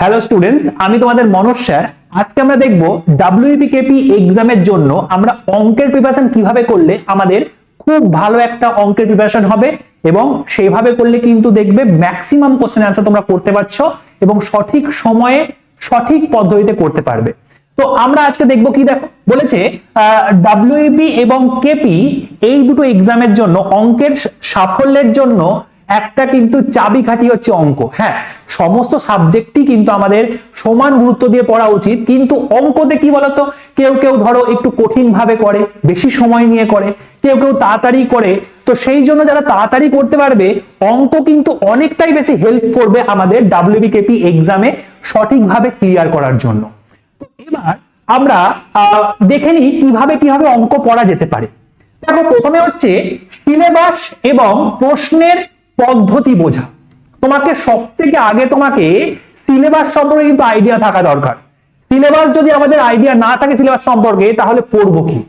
Hello students আমি তোমাদের Manoj sir. আজকে আমরা দেখব ডাব্লিউপিকেপি এক্সামের জন্য আমরা অঙ্কের প্রিপারেশন কীভাবে করলে আমাদের খুব ভালো একটা অঙ্কের প্রিপারেশন হবে এবং সেইভাবে করলে কিন্তু দেখবে ম্যাক্সিমাম কোশ্চেন অ্যান্সার তোমরা করতে পারছ এবং সঠিক সময়ে সঠিক পদ্ধতিতে করতে পারবে। তো আমরা আজকে দেখব কি দেখো, বলেছে ডাব্লিউপি এবং কেপি এই দুটো এক্সামের জন্য অঙ্কের সাফল্যের জন্য একটা কিন্তু চাবি চাবিকাঠি হচ্ছে অঙ্ক। হ্যাঁ সমস্ত সাবজেক্টই কিন্তু আমাদের সমান গুরুত্ব দিয়ে পড়া উচিত। কিন্তু অঙ্কতে কি বলতো? কেউ কেউ ধরো একটু কঠিন ভাবে করে, বেশি সময় নিয়ে করে, কেউ কেউ তাড়াতাড়ি করে। তো সেই জন্য যারা তাড়াতাড়ি করতে পারবে, অঙ্ক কিন্তু অনেকটাই বেশি হেল্প করবে আমাদের ডাব্লিউবিকেপি এক্সামে সঠিকভাবে ক্লিয়ার করার জন্য। এবার আমরা দেখে নিই কীভাবে কীভাবে অঙ্ক পড়া যেতে পারে। দেখো, প্রথমে হচ্ছে সিলেবাস এবং প্রশ্নের পদ্ধতি বোঝা। তোমাকে সব থেকে আগে তোমাকে সিলেবাস সম্পর্কে কিন্তু আইডিয়া থাকা দরকার। সিলেবাস যদি আমাদের আইডিয়া না থাকে সিলেবাস সম্পর্কে, তাহলে পড়ব কি?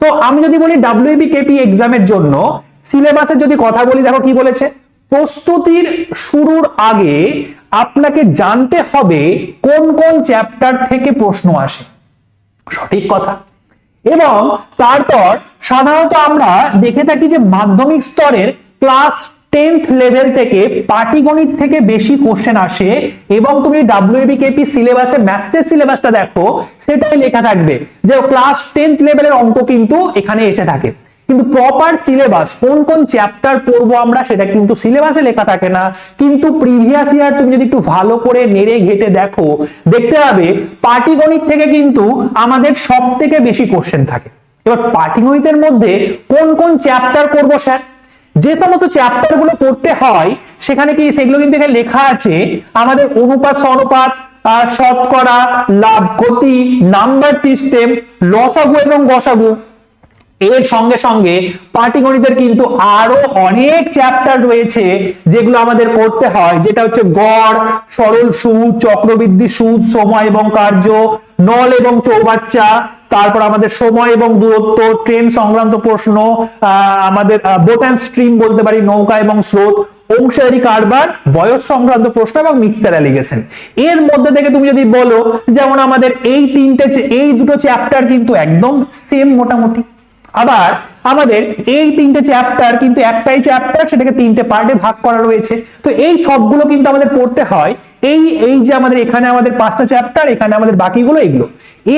তো আমি যদি বলি ডাব্লিউবি কেপি এক্সামের জন্য, সিলেবাসের যদি কথা বলি, দেখো কি বলেছে? প্রস্তুতির শুরুর আগে আপনাকে জানতে হবে কোন কোন চ্যাপ্টার থেকে প্রশ্ন আসে। সঠিক কথা। এবং তারপর সাধারণত আমরা দেখে থাকি যে মাধ্যমিক স্তরের ক্লাস টেন্থ লেভেল থেকে পাটিগণিত থেকে বেশি কোশ্চেন আসে এবং তুমি ডাব্লিউবিকেপি সিলেবাসে ম্যাথসের সিলেবাসটা দেখো, সেটাই লেখা থাকবে। যে ক্লাস টেন্থ লেভেলের অঙ্ক কিন্তু এখানে এসে থাকে। কিন্তু প্রপার সিলেবাস কোন কোন চ্যাপ্টার পড়ব আমরা সেটা কিন্তু সিলেবাসে লেখা থাকে না। কিন্তু প্রিভিয়াস ইয়ার তুমি যদি একটু ভালো করে নেড়ে ঘেটে দেখো, দেখতে পাবে পাটিগণিত থেকে কিন্তু আমাদের সব থেকে বেশি কোশ্চেন থাকে। এবার পাটিগণিতের মধ্যে কোন কোন চ্যাপ্টার করব স্যার যে সমস্ত চ্যাপ্টারগুলো পড়তে হয়, সেখানে কি সেগুলো কিন্তু এখানে লেখা আছে, আমাদের অনুপাত সনুপাত শতকরা লাভ গতি নাম্বার সিস্টেম লসাগু এবং গসাগু। এর সঙ্গে সঙ্গে পাটিগণিতের কিন্তু আরও অনেক চ্যাপ্টার রয়েছে যেগুলো আমাদের পড়তে হয়। যেটা হচ্ছে গড়, সরল সুদ, চক্রবৃদ্ধি সুদ, সময় এবং কার্য, নল এবং চৌবাচ্চা, তারপর আমাদের সময় এবং দূরত্ব, ট্রেন সংক্রান্ত প্রশ্ন আমাদের বোট অ্যান্ড স্ট্রিম বলতে পারি, নৌকা এবং স্রোত অংশীদারি কারবার, বয়স সংক্রান্ত প্রশ্ন এবং মিক্সচার অ্যালিগেশন এর মধ্যে থেকে তুমি যদি বলো, যেমন আমাদের এই তিনটে, এই দুটো চ্যাপ্টার কিন্তু একদম সেম মোটামুটি। আবার আমাদের এই তিনটে চ্যাপ্টার কিন্তু একটাই চ্যাপ্টার সেটাকে তিনটে পার্টে ভাগ করা রয়েছে। তো এই সবগুলো কিন্তু আমাদের পড়তে হয়। এই এই যে আমাদের এখানে আমাদের পাঁচটা চ্যাপ্টার এখানে আমাদের বাকিগুলো এগুলো।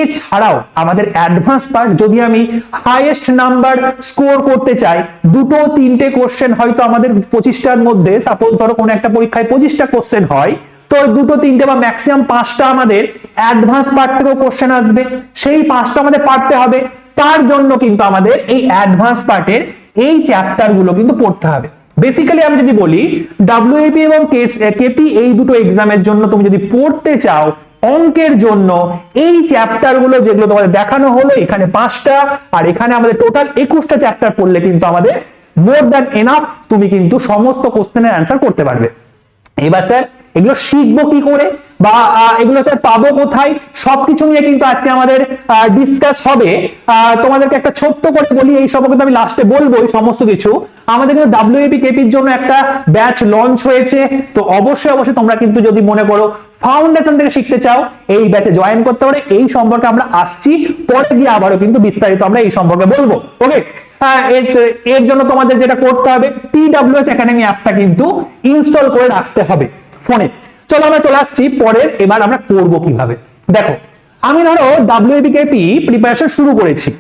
এছাড়াও আমাদের অ্যাডভান্স পার্ট যদি আমি হাইয়েস্ট নাম্বার স্কোর করতে চাই, দুটো তিনটে কোশ্চেন হয়তো আমাদের পঁচিশটার মধ্যে সাপোজ ধরো কোনো একটা পরীক্ষায় পঁচিশটা কোশ্চেন হয়, তো দুটো তিনটে বা ম্যাক্সিমাম পাঁচটা আমাদের অ্যাডভান্স পার্ট থেকেও কোশ্চেন আসবে। সেই পাঁচটা আমাদের পারতে হবে। তার জন্য কিন্তু আমাদের এই অ্যাডভান্স পার্টের এই চ্যাপ্টারগুলো কিন্তু পড়তে হবে। বেসিক্যালি আমি যদি বলি ডাব্লিউএপি এবং কেপি এই দুটো এক্সামের জন্য তুমি যদি পড়তে চাও, অঙ্কের জন্য এই চ্যাপ্টারগুলো যেগুলো তোমাদের দেখানো হলো, এখানে পাঁচটা, আর এখানে আমাদের টোটাল একুশটা চ্যাপ্টার পড়লে কিন্তু আমাদের মোর দ্যান এনাফ তুমি কিন্তু সমস্ত কোশ্চেনের অ্যান্সার করতে পারবে। এবার স্যার এগুলো শিখব কি করে? বা এগুলো স্যার পাবো কোথায়? সবকিছু নিয়ে কিন্তু আজকে আমাদের ডিসকাস হবে। তোমাদেরকে একটা ছোট্ট করে বলি, এই সম্পর্কে আমি লাস্টে বলব এই সমস্ত কিছু। আমাদের কিন্তু ডাব্লিউএপি কেপির জন্য একটা ব্যাচ লঞ্চ হয়েছে। তো অবশ্যই অবশ্যই তোমরা কিন্তু যদি মনে করো ফাউন্ডেশন থেকে শিখতে চাও, এই ব্যাচে জয়েন করতে পারে। এই সম্পর্কে আমরা আসছি, পরে গিয়ে আবারও কিন্তু বিস্তারিত আমরা এই সম্পর্কে বলব। ওকে এর জন্য তোমাদের যেটা করতে হবে টিডাব্লিউএস একাডেমি অ্যাপটা কিন্তু ইনস্টল করে রাখতে হবে ফোনে চলো আমরা চলে আসছি, পরের এবার আমরা করব কীভাবে? দেখো, আমি ধরো ডাব্লিউবিকেপি প্রিপারেশন শুরু করেছি।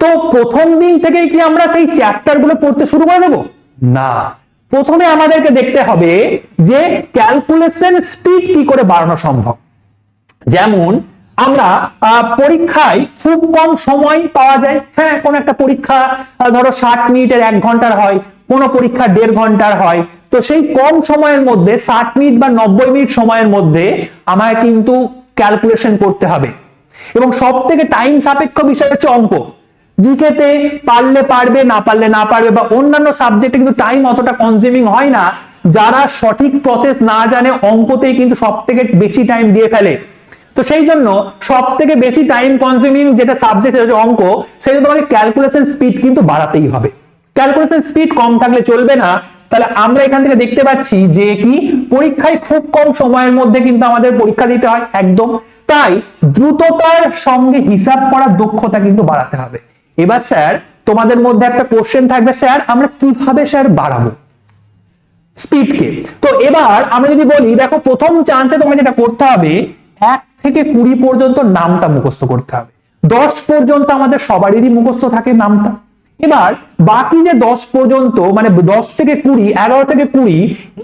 তো প্রথম দিন থেকেই কি আমরা সেই চ্যাপ্টারগুলো পড়তে শুরু করে দেবো? না। প্রথমে আমাদেরকে দেখতে হবে যে ক্যালকুলেশন স্পিড কি করে বাড়ানো সম্ভব। যেমন, আমরা পরীক্ষায় খুব কম সময় পাওয়া যায়। হ্যাঁ কোন একটা পরীক্ষা ধরো ষাট মিনিটের এক ঘণ্টার হয়, কোন পরীক্ষা দেড় ঘণ্টার হয়। তো সেই কম সময়ের মধ্যে ষাট মিনিট বা নব্বই মিনিট সময়ের মধ্যে আমায় কিন্তু ক্যালকুলেশন করতে হবে। এবং সব থেকে টাইম সাপেক্ষ বিষয় হচ্ছে অঙ্ক। জিকেতে পারলে পারবে, না পারলে না পারবে বা অন্যান্য সাবজেক্টে কিন্তু টাইম অতটা কনজিউমিং হয় না। যারা সঠিক প্রসেস না জানে অঙ্কতেই কিন্তু সব থেকে বেশি টাইম দিয়ে ফেলে। তো সেই জন্য সব থেকে বেশি টাইম কনজিউমিং যেটা সাবজেক্ট হচ্ছে অঙ্ক সেই তোমাকে ক্যালকুলেশন স্পিড কিন্তু বাড়াতেই হবে। ক্যালকুলেশন স্পিড কম থাকলে চলবে না তাহলে আমরা এখান থেকে দেখতে পাচ্ছি যে কি? পরীক্ষায় খুব কম সময়ের মধ্যে কিন্তু আমাদের পরীক্ষা দিতে হয়, একদম। তাই দ্রুততার সঙ্গে হিসাব করার দক্ষতা কিন্তু বাড়াতে হবে। এবার স্যার, তোমাদের মধ্যে একটা কোশ্চেন থাকবে। স্যার, আমরা কীভাবে স্যার বাড়াবো? স্পিডকে তো এবার আমরা যদি বলি, দেখো, প্রথম চান্সে তোমাকে যেটা করতে হবে, এক থেকে কুড়ি পর্যন্ত নামটা মুখস্থ করতে হবে। দশ পর্যন্ত আমাদের সবারই মুখস্থ থাকে নামটা। এবার বাকি যে দশ পর্যন্ত মানে দশ থেকে কুড়ি, এগারো থেকে কুড়ি,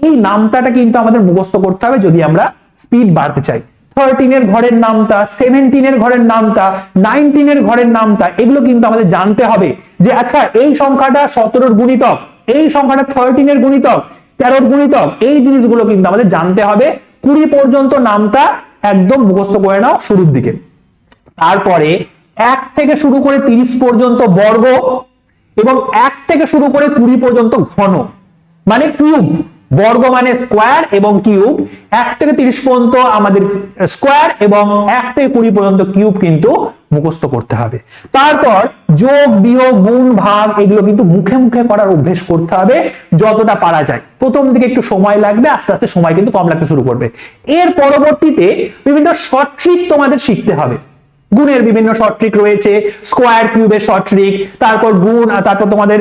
এই নামটাটা কিন্তু আমাদের মুখস্থ করতে হবে যদি আমরা স্পিড বাড়তে চাই। থার্টিনের ঘরের নামটা সেভেন্টিনের ঘরের নামটা নাইনটিনের ঘরের নামটা, এগুলো কিন্তু আমাদের জানতে হবে যে আচ্ছা এই সংখ্যাটা সতেরোর গুণিতক, এই সংখ্যাটা থার্টিনের গুণিতক, তেরোর গুণিতক, এই জিনিসগুলো কিন্তু আমাদের জানতে হবে। কুড়ি পর্যন্ত নামটা একদম মুখস্থ করে নাও শুরুর দিকে। তারপরে এক থেকে শুরু করে তিরিশ পর্যন্ত বর্গ এবং এক থেকে শুরু করে কুড়ি পর্যন্ত ঘন। মানে কিউব বর্গ মানে স্কোয়ার এবং কিউব এক থেকে তিরিশ পর্যন্ত আমাদের স্কোয়ার এবং এক থেকে কুড়ি পর্যন্ত কিউব কিন্তু মুখস্থ করতে হবে। তারপর যোগ, বিয়োগ, গুণ, ভাগ এগুলো কিন্তু মুখে মুখে করার অভ্যেস করতে হবে, যতটা পারা যায়। প্রথম দিকে একটু সময় লাগবে, আস্তে আস্তে সময় কিন্তু কম লাগতে শুরু করবে। এর পরবর্তীতে বিভিন্ন শর্ট ট্রিক তোমাদের শিখতে হবে। গুণের বিভিন্ন শর্ট ট্রিক রয়েছে স্কোয়ার কিউবের শর্ট ট্রিক তারপর গুণ তারপর তোমাদের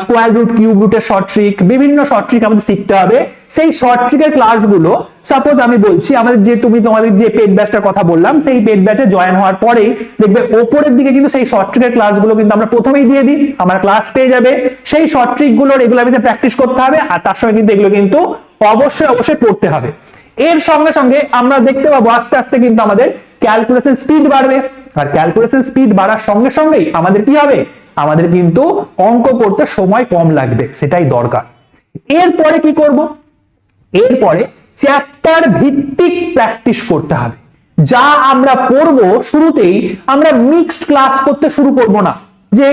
স্কোয়ার রুট কিউব রুটের শর্ট ট্রিক বিভিন্ন শর্ট ট্রিক আমাদের শিখতে হবে। সেই শর্ট ট্রিকের ক্লাসগুলো সাপোজ আমি বলছি, আমাদের যে তুমি তোমাদের যে পেড ব্যাচটার কথা বললাম, সেই পেড ব্যাচে জয়েন হওয়ার পরেই দেখবে ওপরের দিকে কিন্তু সেই শর্ট ট্রিকের ক্লাসগুলো কিন্তু আমরা প্রথমেই দিয়ে দিই, আমার ক্লাস পেয়ে যাবে। সেই শর্ট ট্রিকগুলো রেগুলার বেসে প্র্যাকটিস করতে হবে, আর তার সঙ্গে কিন্তু এগুলো কিন্তু অবশ্যই অবশ্যই পড়তে হবে। এর সঙ্গে সঙ্গে আমরা দেখতে পাবো, আস্তে আস্তে কিন্তু আমাদের ক্যালকুলেশন স্পিড বাড়বে। আর ক্যালকুলেশন স্পিড বাড়ার সঙ্গে সঙ্গেই আমাদের কি হবে? আমাদের কিন্তু অঙ্ক করতে সময় কম লাগবে, সেটাই দরকার। এরপরে কি করব? এরপরে চ্যাপ্টার ভিত্তিক প্র্যাকটিস করতে হবে। যা আমরা পড়ব শুরুতেই, আমরা মিক্সড ক্লাস করতে শুরু করব না। যে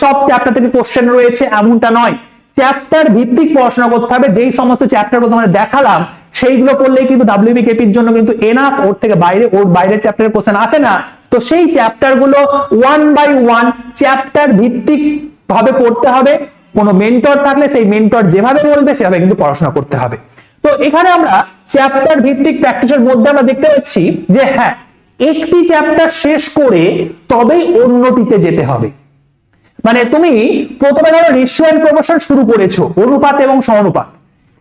সব চ্যাপ্টার থেকে কোশ্চেন রয়েছে, এমনটা নয়। চ্যাপ্টার ভিত্তিক পড়াশোনা করতে হবে, যেই সমস্ত চ্যাপ্টার তোমাদের দেখালাম সেইগুলো পড়লেই কিন্তু ডাব্লিউবি কেপির জন্য কিন্তু এনাফ ওর থেকে বাইরে, ওর বাইরের চ্যাপ্টারের কোশ্চেন আসে না। তো সেই চ্যাপ্টারগুলো ওয়ান বাই ওয়ান চ্যাপ্টার ভিত্তিক ভাবে পড়তে হবে। কোনো মেন্টর থাকলে সেই মেন্টর যেভাবে বলবে, সেভাবে কিন্তু পড়াশোনা করতে হবে। তো এখানে আমরা চ্যাপ্টার ভিত্তিক প্র্যাকটিসের মধ্যে আমরা দেখতে পাচ্ছি যে হ্যাঁ একটি চ্যাপ্টার শেষ করে তবেই অন্যটিতে যেতে হবে। মানে তুমি প্রথমে ধরো রেশিও প্রমোশন শুরু করেছ, অনুপাত এবং সমানুপাত।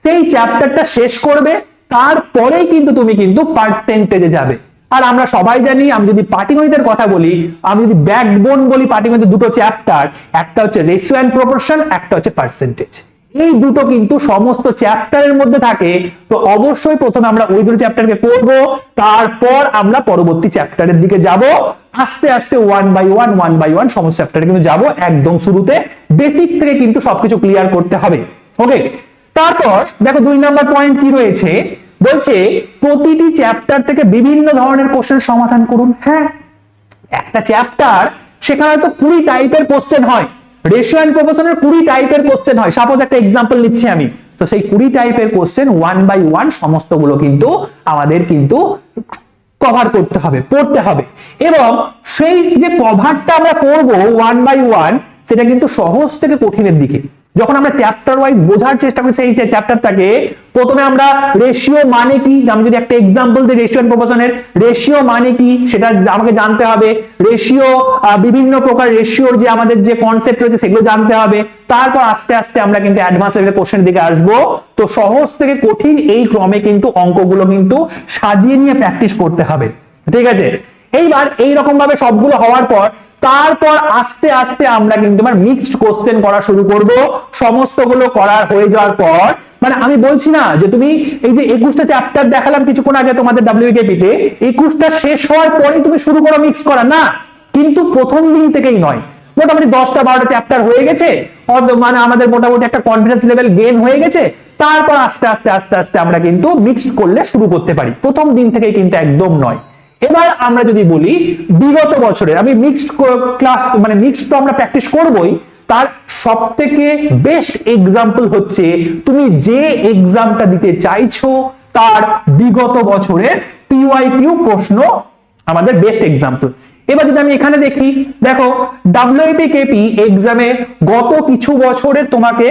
সেই চ্যাপ্টারটা শেষ করবে, তারপরেই কিন্তু তুমি কিন্তু পার্সেন্টেজে যাবে। আর আমরা সবাই জানি, আমি যদি পাটিগণিতের কথা বলি, আমি যদি ব্যাকবোন বলি পাটিগণিতের দুটো চ্যাপ্টার একটা হচ্ছে রেশিও এন্ড প্রপোর্শন একটা হচ্ছে পার্সেন্টেজ এই দুটো কিন্তু সমস্ত চ্যাপ্টারের মধ্যে থাকে, তো অবশ্যই প্রথমে আমরা ওই দুটো চ্যাপ্টারকে করব তারপর আমরা পরবর্তী চ্যাপ্টারের দিকে যাব। আস্তে আস্তে one by one one by one সমস্ত চ্যাপ্টারে কিন্তু যাব, একদম শুরুতে। বেসিক থেকে কিন্তু সবকিছু ক্লিয়ার করতে হবে। ওকে তারপর দেখো দুই নাম্বার পয়েন্ট কি রয়েছে? বলছে প্রতিটি চ্যাপ্টার থেকে বিভিন্ন ধরনের কোশ্চেন সমাধান করুন। হ্যাঁ একটা চ্যাপ্টার সেখানে হয়তো কুড়ি টাইপের কোশ্চেন হয়। রেশিও এন্ড প্রপোর্শনের কুড়ি টাইপের কোশ্চেন হয়। সাপোজ একটা এক্সাম্পল নিচ্ছি আমি। তো সেই কুড়ি টাইপের কোশ্চেন ওয়ান বাই ওয়ান সমস্তগুলো কিন্তু আমাদের কিন্তু কভার করতে হবে, পড়তে হবে। এবং সেই যে কভারটা আমরা করব ওয়ান বাই ওয়ান সেটা কিন্তু সহজ থেকে কঠিনের দিকে। যখন আমরা চ্যাপ্টার ওয়াইজ বোঝার চেষ্টা করি, সেই চ্যাপ্টারটাকে প্রথমে আমরা রেশিও মানে কি? আমি যদি একটা এক্সাম্পল দিই রেশিও এন্ড প্রপোর্শনের রেশিও মানে কি? সেটা আমাকে জানতে হবে। রেশিও বিভিন্ন প্রকার রেশিওর যে আমাদের যে কনসেপ্ট রয়েছে, সেগুলো জানতে হবে। তারপর আস্তে আস্তে আমরা কিন্তু অ্যাডভান্স লেভেলের কোশ্চেন দিকে আসব। তো সহজ থেকে কঠিন এই ক্রমে কিন্তু অঙ্কগুলো কিন্তু সাজিয়ে নিয়ে প্র্যাকটিস করতে হবে। ঠিক আছে? এইবার এই রকম ভাবে সবগুলো হওয়ার পর, তারপর আস্তে আস্তে আমরা কিন্তু আমার মিক্সড কোশ্চেন করা শুরু করব। সমস্তগুলো করার হয়ে যাওয়ার পর মানে আমি বলছি না যে তুমি এই যে একুশটা চ্যাপ্টার দেখালাম কিছুক্ষণ আগে তোমাদের ডাব্লিউকেপি তে, একুশটা শেষ হওয়ার পরেই তুমি শুরু করো মিক্স করা। না, কিন্তু প্রথম দিন থেকেই নয়। মোটামুটি দশটা বারোটা চ্যাপ্টার হয়ে গেছে মানে আমাদের মোটামুটি একটা কনফিডেন্স লেভেল গেন হয়ে গেছে। তারপর আস্তে আস্তে আস্তে আস্তে আমরা কিন্তু মিক্সড করলে শুরু করতে পারি। প্রথম দিন থেকেই কিন্তু একদম নয়। এবার আমরা যদি বলি, বিগত বছরের, আমি মিক্সড ক্লাস মানে মিক্সড তো আমরা প্র্যাকটিস করবই, তার সব থেকে বেস্ট এক্সাম্পল হচ্ছে, তুমি যে এক্সামটা দিতে চাইছো, তার বিগত বছরের পিওয়াইকিউ প্রশ্ন আমাদের বেস্ট এক্সাম্পল এবার যদি আমি এখানে দেখি, দেখো ডাব্লিউপি কেপি এক্সামে গত কিছু বছরে তোমাকে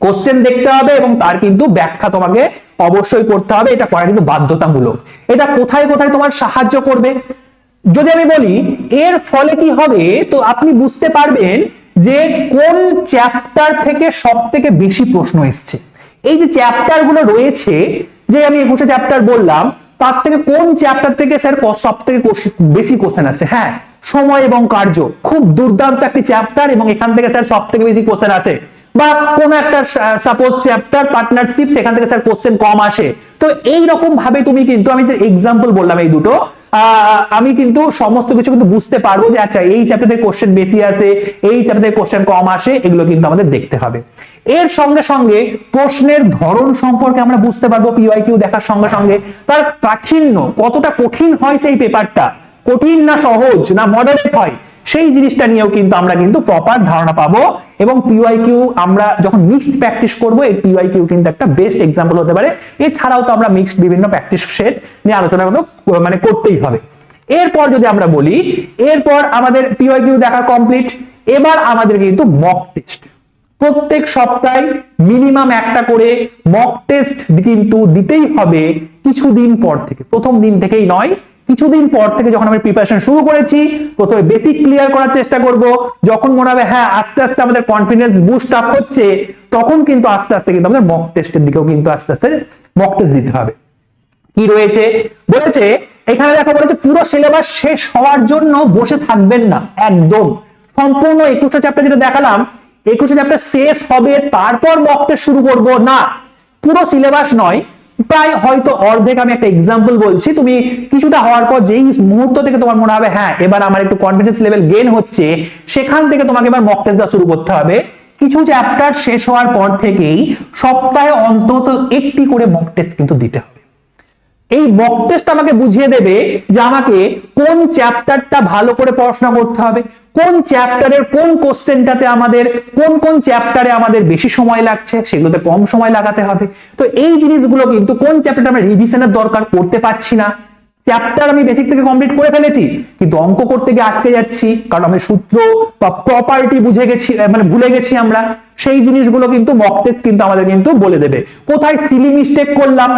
কোশ্চেন দেখতে হবে এবং তার কিন্তু ব্যাখ্যা তোমাকে অবশ্যই করতে হবে। এটা করা কিন্তু বাধ্যতামূলক। এটা কোথায় কোথায় তোমার সাহায্য করবে? যদি আমি বলি, এর ফলে কি হবে? তো আপনি বুঝতে পারবেন যে কোন চ্যাপ্টার থেকে সব থেকে বেশি প্রশ্ন এসছে। এই যে চ্যাপ্টারগুলো রয়েছে, যে আমি একুশে চ্যাপ্টার বললাম, তার থেকে কোন চ্যাপ্টার থেকে স্যার সব থেকে বেশি কোশ্চেন আসছে? হ্যাঁ সময় এবং কার্য। খুব দুর্দান্ত একটি চ্যাপ্টার এবং এখান থেকে স্যার সব থেকে বেশি কোশ্চেন আসে। বা কোন একটা সাপোজ চ্যাপ্টার পার্টনারশিপ সেখান থেকে স্যার কোশ্চেন কম আসে। তো এই রকম ভাবে তুমি কিন্তু, আমি যে এক্সাম্পল বললাম এই দুটো আমি কিন্তু সমস্ত কিছু কিন্তু বুঝতে পারব যে আচ্ছা এই চ্যাপ্টার থেকে কোশ্চেন বেশি আসে, এই চ্যাপ্টার থেকে কোশ্চেন কম আসে, এগুলো কিন্তু আমাদের দেখতে হবে। এর সঙ্গে সঙ্গে প্রশ্নের ধরন সম্পর্কে আমরা বুঝতে পারব পিওয়াই কিউ দেখার সঙ্গে সঙ্গে। তার কাঠিন্য কতটা কঠিন হয় সেই পেপারটা কঠিন না সহজ, না মডারেট হয়? সেই জিনিসটা নিয়েও কিন্তু আমরা কিন্তু প্রপার ধারণা পাবো এবং পিওয়াই কিউ আমরা যখন মিক্সড প্র্যাকটিস করব, এই পিওয়াই কিউ কিন্তু একটা বেস্ট এক্সাম্পল হতে পারে। এছাড়াও তো আমরা মিক্সড বিভিন্ন প্র্যাকটিস সেট নিয়ে আলোচনা মানে করতেই হবে। এরপর যদি আমরা বলি, এরপর আমাদের পিওয়াই কিউ দেখা কমপ্লিট এবার আমাদের কিন্তু মক টেস্ট প্রত্যেক সপ্তাহে মিনিমাম একটা করে মক টেস্ট কিন্তু দিতেই হবে কিছুদিন পর থেকে। প্রথম দিন থেকেই নয় কিছুদিন পর থেকে যখন আমি প্রিপারেশন শুরু করেছি, প্রথমে বেসিক ক্লিয়ার করার চেষ্টা করব। যখন মনে হবে হ্যাঁ আস্তে আস্তে আমাদের কনফিডেন্স বুস্ট আপ হচ্ছে, তখন কিন্তু আস্তে আস্তে কিন্তু আমাদের মক টেস্টের দিকেও কিন্তু আস্তে আস্তে মক টেস্ট দিতে হবে। কি রয়েছে? বলেছে, এখানে দেখো, বলেছে পুরো সিলেবাস শেষ হওয়ার জন্য বসে থাকবেন না, একদম। সম্পূর্ণ একুশটা চ্যাপ্টার যেটা দেখালাম, একুশে চ্যাপ্টার শেষ হবে, তারপর মক টেস্ট শুরু করব না। পুরো সিলেবাস নয় প্রায় হয়তো অর্ধেক আমি একটা এক্সাম্পল বলছি। তুমি কিছুটা হওয়ার পর যেই মুহূর্ত থেকে তোমার মনে হবে হ্যাঁ এবার আমার একটু কনফিডেন্স লেভেল গেন হচ্ছে, সেখান থেকে তোমাকে এবার মক টেস্ট শুরু করতে হবে। কিছু চ্যাপ্টার শেষ হওয়ার পর থেকেই সপ্তাহে অন্তত একটি করে মক টেস্ট কিন্তু দিতে হবে। এই মক টেস্ট আমাকে বুঝিয়ে দেবে যে আমাকে কোন চ্যাপ্টারটা ভালো করে পড়াশোনা করতে হবে, কোন চ্যাপ্টারের কোন কোশ্চেনটাতে আমাদের, কোন কোন চ্যাপ্টারে আমাদের বেশি সময় লাগছে, সেগুলোতে কম সময় লাগাতে হবে। তো এই জিনিসগুলো কিন্তু কোন চ্যাপ্টারটা আমরা রিভিশনের দরকার করতে পারছি না। চ্যাপ্টার আমি বেসিক থেকে কমপ্লিট করে ফেলেছি, কিন্তু অঙ্ক করতে গিয়ে আটকে যাচ্ছি, কারণ আমি সূত্র বা প্রপার্টি বুঝে গেছি মানে ভুলে গেছি আমরা। সেই জিনিসগুলো কিন্তু মক টেস্ট কিন্তু আমাদের কিন্তু বলে দেবে। কোথায় সিলি মিস্টেক করলাম?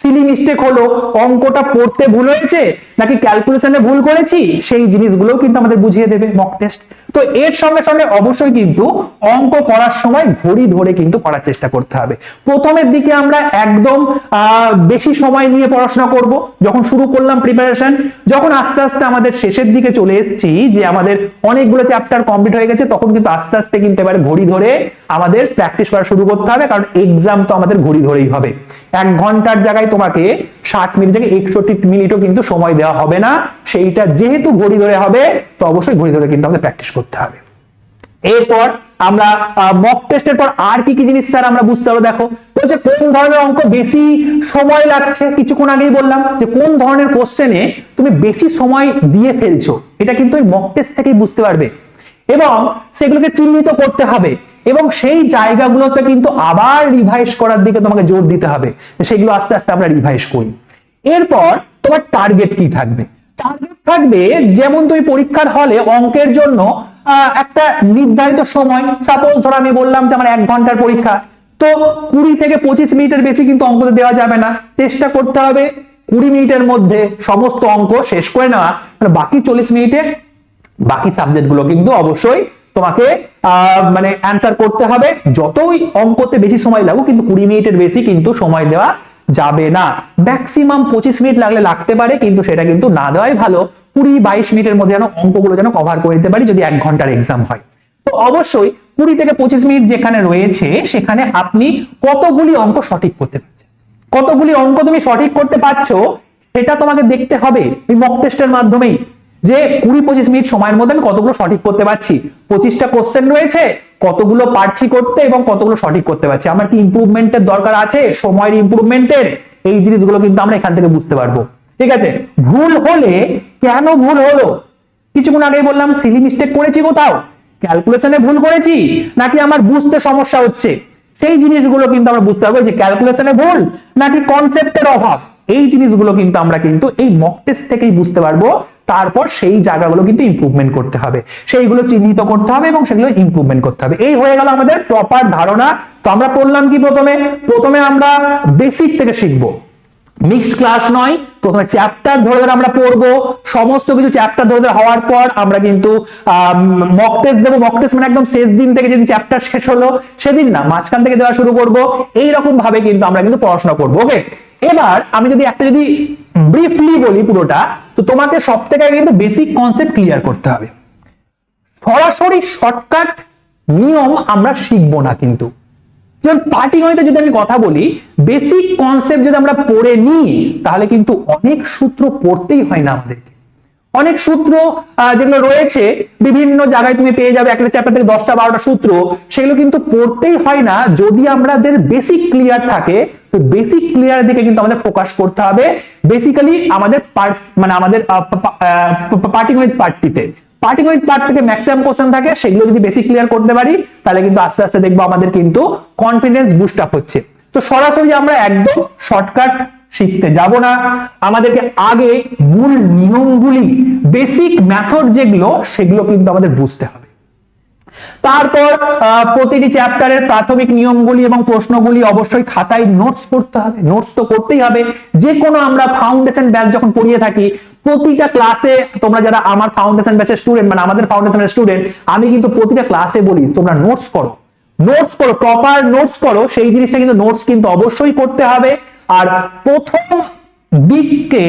সিলি মিস্টেক হলো, অঙ্কটা পড়তে ভুল হয়েছে নাকি ক্যালকুলেশনে ভুল করেছি? সেই জিনিসগুলো কিন্তু আমাদের বুঝিয়ে দেবে মক টেস্ট তো এর সঙ্গে সঙ্গে অবশ্যই কিন্তু অঙ্ক করার সময় ঘড়ি ধরে কিন্তু করার চেষ্টা করতে হবে। প্রথমের দিকে আমরা একদম বেশি সময় নিয়ে পড়াশোনা করব। যখন শুরু করলাম প্রিপারেশন যখন আস্তে আস্তে আমাদের শেষের দিকে চলে এসেছি যে আমাদের অনেকগুলো চ্যাপ্টার কমপ্লিট হয়ে গেছে, তখন কিন্তু আস্তে আস্তে কিন্তু এবার ঘড়ি ধরে আমাদের প্র্যাকটিস করা শুরু করতে হবে, কারণ এক্সাম তো আমাদের ঘড়ি ধরেই হবে। এক ঘণ্টার জায়গায় তোমাকে ষাট মিনিট থেকে একষট্টি মিনিটও কিন্তু সময় দেওয়া হবে না। সেইটা যেহেতু ঘড়ি ধরে হবে, তো অবশ্যই ঘড়ি ধরে কিন্তু আমাদের প্র্যাকটিস করতে হবে। এরপর আমরা মক টেস্টের পর আর কি কি জিনিস স্যার আমরা বুঝতে পারব? দেখো, বলছে কোন ধরনের অঙ্ক বেশি সময় লাগছে? কিছুক্ষণ আগেই বললাম যে কোন ধরনের কোশ্চেনে তুমি বেশি সময় দিয়ে ফেলছো? এটা কিন্তু ওই মক টেস্ট থেকেই বুঝতে পারবে। এবং সেগুলোকে চিহ্নিত করতে হবে। এবং সেই জায়গাগুলোতে কিন্তু আবার রিভাইজ করার দিকে তোমাকে জোর দিতে হবে। সেগুলো আস্তে আস্তে আমরা রিভাইজ করি। এরপর তোমার টার্গেট কি থাকবে? টার্গেট থাকবে যেমন তুমি পরীক্ষার হলে অঙ্কের জন্য একটা নির্ধারিত সময়। সাপোজ ধরো আমি বললাম যে আমার এক ঘণ্টার পরীক্ষা। তো কুড়ি থেকে পঁচিশ মিনিটের বেশি কিন্তু অঙ্কতে দেওয়া যাবে না। চেষ্টা করতে হবে কুড়ি মিনিটের মধ্যে সমস্ত অঙ্ক শেষ করে নেওয়া। মানে বাকি চল্লিশ মিনিটে বাকি সাবজেক্টগুলো কিন্তু অবশ্যই তোমাকে মানে অ্যান্সার করতে হবে। যতই অঙ্কতে বেশি সময় লাগুক, কিন্তু কুড়ি মিনিটের বেশি কিন্তু সময় দেওয়া যাবে না। ম্যাক্সিমাম পঁচিশ মিনিট লাগলে লাগতে পারে, কিন্তু সেটা কিন্তু না দেওয়াই ভালো। কুড়ি বাইশ মিনিটের মধ্যে যেন অঙ্কগুলো যেন কভার করে দিতে পারি, যদি এক ঘণ্টার এক্সাম হয়। তো অবশ্যই কুড়ি থেকে পঁচিশ মিনিট যেখানে রয়েছে, সেখানে আপনি কতগুলি অঙ্ক সঠিক করতে পারছেন। কতগুলি অঙ্ক তুমি সঠিক করতে পারছ, সেটা তোমাকে দেখতে হবে। এই মক টেস্টের মাধ্যমেই। যে কুড়ি পঁচিশ মিনিট সময়ের মধ্যে আমি কতগুলো সঠিক করতে পারছি? পঁচিশটা কোশ্চেন রয়েছে, কতগুলো পারছি করতে এবং কতগুলো সঠিক করতে পারছি? আমার কি ইমপ্রুভমেন্টের দরকার আছে? সময়ের ইমপ্রুভমেন্টের এই জিনিসগুলো কিন্তু আমরা এখান থেকে বুঝতে পারব। ঠিক আছে? ভুল হলে, কেন ভুল হলো? কিছুক্ষণ আগেই বললাম সিলি মিস্টেক করেছি কোথাও? ক্যালকুলেশনে ভুল করেছি? নাকি আমার বুঝতে সমস্যা হচ্ছে? সেই জিনিসগুলো কিন্তু আমরা বুঝতে পারব যে ক্যালকুলেশনে ভুল, নাকি কনসেপ্টের অভাব? এই জিনিসগুলো কিন্তু আমরা কিন্তু এই মক টেস্ট থেকেই বুঝতে পারব। তারপর সেই জায়গাগুলো কিন্তু ইম্প্রুভমেন্ট করতে হবে। সেইগুলো চিহ্নিত করতে হবে এবং সেগুলো ইম্প্রুভমেন্ট করতে হবে। এই হয়ে গেল আমাদের প্রপার ধারণা। তো আমরা পড়লাম কি প্রথমে? প্রথমে আমরা বেসিক থেকে শিখব। মিক্সড ক্লাস নয়। প্রথমে চ্যাপ্টার ধরে ধরে আমরা পড়ব। সমস্ত কিছু চ্যাপ্টার ধরে ধরে হওয়ার পর আমরা কিন্তু মক টেস্ট দেবো। মক টেস্ট মানে একদম শেষ দিন থেকে যেদিন চ্যাপ্টার শেষ হলো, সেদিন না, মাঝখান থেকে দেওয়া শুরু করব। এই রকম ভাবে কিন্তু আমরা কিন্তু পড়াশোনা করব ওকে এবার আমি যদি একটা যদি ব্রিফলি বলি পুরোটা, তো তোমাকে সব থেকে কিন্তু বেসিক কনসেপ্ট ক্লিয়ার করতে হবে। সরাসরি শর্টকাট নিয়ম আমরা শিখব না কিন্তু। যেমন পাটিগণিতে যদি আমি কথা বলি বেসিক কনসেপ্ট যদি আমরা পড়ে নিই, তাহলে কিন্তু অনেক সূত্র পড়তেই হয় না আমাদেরকে। অনেক সূত্র যেগুলো রয়েছে, বিভিন্ন জায়গায় তুমি পেয়ে যাবে, একটা চ্যাপ্টার থেকে দশটা, বারোটা সূত্র, সেগুলো কিন্তু পড়তেই হয় না। যদি আমাদের বেসিক ক্লিয়ার থাকে, তো বেসিক ক্লিয়ার দিকে কিন্তু আমাদের ফোকাস করতে হবে। বেসিক্যালি আমাদের মানে আমাদের পার্টিগণিত পার্টটিতে পার্টিকুলার পার্ট থেকে ম্যাক্সিমাম কোশ্চেন থাকে, সেগুলো যদি বেসিক ক্লিয়ার করতে পারি, তাহলে কিন্তু আস্তে আস্তে দেখব আমাদের কিন্তু কনফিডেন্স বুস্ট আপ হচ্ছে। তো সরাসরি আমরা একদম শর্টকাট শিখতে যাব না। আমাদেরকে আগে মূল নিয়মগুলি বেসিক মেথড যেগুলো, সেগুলো কিন্তু আমাদের বুঝতে হবে। তারপর প্রতিটি চ্যাপ্টারের প্রাথমিক নিয়মগুলি এবং প্রশ্নগুলি অবশ্যই খাতায় নোটস করতে হবে। নোটস তো করতেই হবে। যে কোনো আমরা ফাউন্ডেশন ব্যাচ যখন পড়িয়ে থাকি প্রতিটা ক্লাসে তোমরা যারা আমার ফাউন্ডেশন ব্যাচের স্টুডেন্ট মানে আমাদের ফাউন্ডেশনের স্টুডেন্ট আমি কিন্তু প্রতিটা ক্লাসে বলি, তোমরা নোটস করো। নোটস করো প্রপার নোটস করো, সেই জিনিসটা কিন্তু নোটস কিন্তু অবশ্যই করতে হবে। আর প্রথম দিককে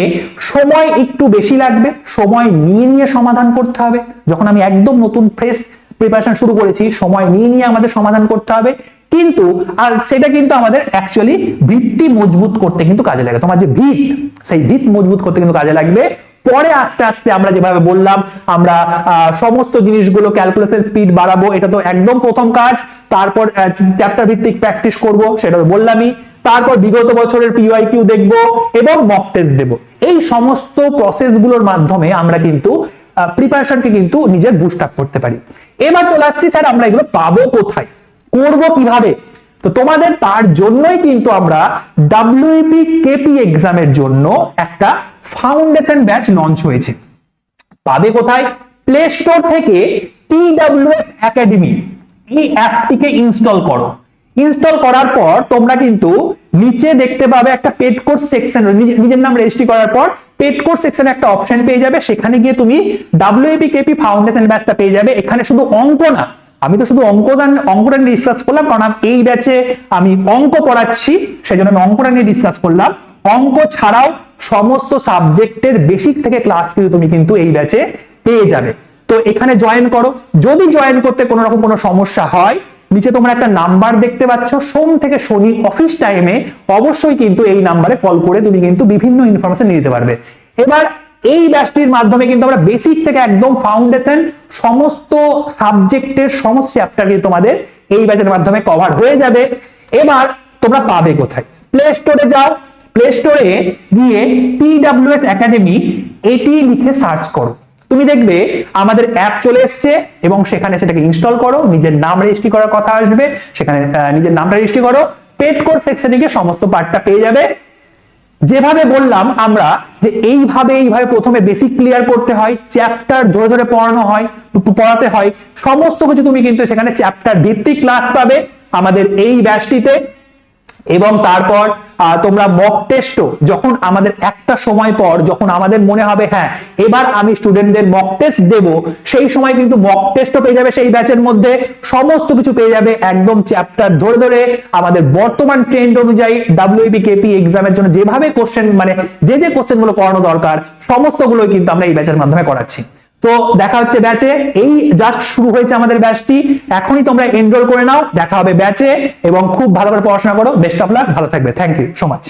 সময় একটু বেশি লাগবে, সময় নিয়ে নিয়ে সমাধান করতে হবে। যখন আমি একদম নতুন ফ্রেশ প্রিপারেশন শুরু করেছি, সময় নিয়ে নিয়ে আমাদের সমাধান করতে হবে। কিন্তু, আর সেটা কিন্তু আমাদের অ্যাকচুয়ালি ভিত্তি মজবুত করতে কিন্তু কাজে লাগে। তোমার যে ভিত, সেই ভিত মজবুত করতে কিন্তু কাজে লাগবে। পরে আস্তে আস্তে আমরা যেভাবে বললাম, আমরা সমস্ত জিনিসগুলো ক্যালকুলেশন স্পিড বাড়াবো, এটা তো একদম প্রথম কাজ। তারপর চ্যাপ্টার ভিত্তিক প্র্যাকটিস করব, সেটা তো বললামই। তারপর বিগত বছরের পিওয়াই কিউ দেখব এবং মক টেস্ট দেবো। এই সমস্ত প্রসেসগুলোর মাধ্যমে আমরা কিন্তু প্রিপারেশনকে কিন্তু নিজের বুস্ট আপ করতে পারি। এবার চলে আসছি, স্যার, আমরা এগুলো পাবো কোথায়? করব কীভাবে? তো তোমাদের তার জন্যই কিন্তু আমরা ডাব্লিউপি কেপি এক্সামের জন্য একটা ফাউন্ডেশন ব্যাচ লঞ্চ হয়েছে। পাবে কোথায়? প্লে স্টোর থেকে টিডাব্লিউএস একাডেমি এই অ্যাপটিকে ইনস্টল করো। ইনস্টল করার পর তোমরা কিন্তু নিচে দেখতে পাবে একটা পেড কোর্স সেকশন নিজের নাম রেজিস্ট্রি করার পর পেড কোর্স সেকশনে একটা অপশন পেয়ে যাবে। সেখানে গিয়ে তুমি ডাব্লিউপি কেপি ফাউন্ডেশন ব্যাচটা পেয়ে যাবে। এখানে শুধু অঙ্ক না আমি তো শুধু অঙ্কদান অঙ্কটা নিয়ে ডিসকাস করলাম, কারণ এই ব্যাচে আমি অঙ্ক পড়াচ্ছি সেই জন্য আমি অঙ্কটা নিয়ে ডিসকাস করলাম। অঙ্ক ছাড়াও সমস্ত সাবজেক্টের বেসিক থেকে ক্লাস কিন্তু তুমি কিন্তু এই ব্যাচে পেয়ে যাবে। তো এখানে জয়েন করো। যদি জয়েন করতে কোনো রকম কোনো সমস্যা হয়, নিচে তোমরা একটা নাম্বার দেখতে পাচ্ছ। সোম থেকে শনি অফিস টাইমে অবশ্যই কিন্তু এই নাম্বারে কল করে তুমি কিন্তু বিভিন্ন ইনফরমেশন নিয়ে নিতে পারবে। এবার এই ব্যাচটির মাধ্যমে কিন্তু আমরা বেসিক থেকে একদম ফাউন্ডেশন সমস্ত সাবজেক্টের সমস্ত চ্যাপ্টার কিন্তু তোমাদের এই ব্যাচের মাধ্যমে কভার হয়ে যাবে। এবার তোমরা পাবে কোথায়? প্লে স্টোরে যাও। প্লে স্টোরে গিয়ে টিডাব্লিউএস একাডেমি এটি লিখে সার্চ করো। তুমি দেখবে আমাদের অ্যাপ চলে এসছে এবং সেখানে সেটাকে ইনস্টল করো। নিজের নাম রেজিস্ট্রি করার কথা আসবে। সেখানে নিজের নামটা রেজিস্ট্রি করো। পেড কোর্স সেকশনে গিয়ে সমস্ত পার্টটা পেয়ে যাবে। যেভাবে বললাম আমরা যে এইভাবে এইভাবে প্রথমে বেসিক ক্লিয়ার করতে হয় চ্যাপ্টার ধরে ধরে পড়ানো হয়, পড়াতে হয়, সমস্ত কিছু তুমি কিন্তু সেখানে চ্যাপ্টার ভিত্তিক ক্লাস পাবে আমাদের এই ব্যাচটিতে এবং তারপর তোমরা মক টেস্টও যখন আমাদের একটা সময় পর যখন আমাদের মনে হবে হ্যাঁ এবার আমি স্টুডেন্টদের মক টেস্ট দেব, সেই সময় কিন্তু মক টেস্টও পেয়ে যাবে সেই ব্যাচের মধ্যে। সমস্ত কিছু পেয়ে যাবে একদম চ্যাপ্টার ধরে ধরে আমাদের বর্তমান ট্রেন্ড অনুযায়ী ডাব্লিউবি কেপি এক্সামের জন্য যেভাবে কোশ্চেন মানে যে যে কোশ্চেনগুলো করানো দরকার, সমস্তগুলোই কিন্তু আমরা এই ব্যাচের মাধ্যমে করাচ্ছি। তো দেখা হচ্ছে ব্যাচে। এই জাস্ট শুরু হয়েছে আমাদের ব্যাচটি। এখনই তোমরা এনরোল করে নাও। দেখা হবে ব্যাচে এবং খুব ভালোভাবে পড়াশোনা করো। বেস্ট অফ লাক ভালো থাকবে। Thank you so much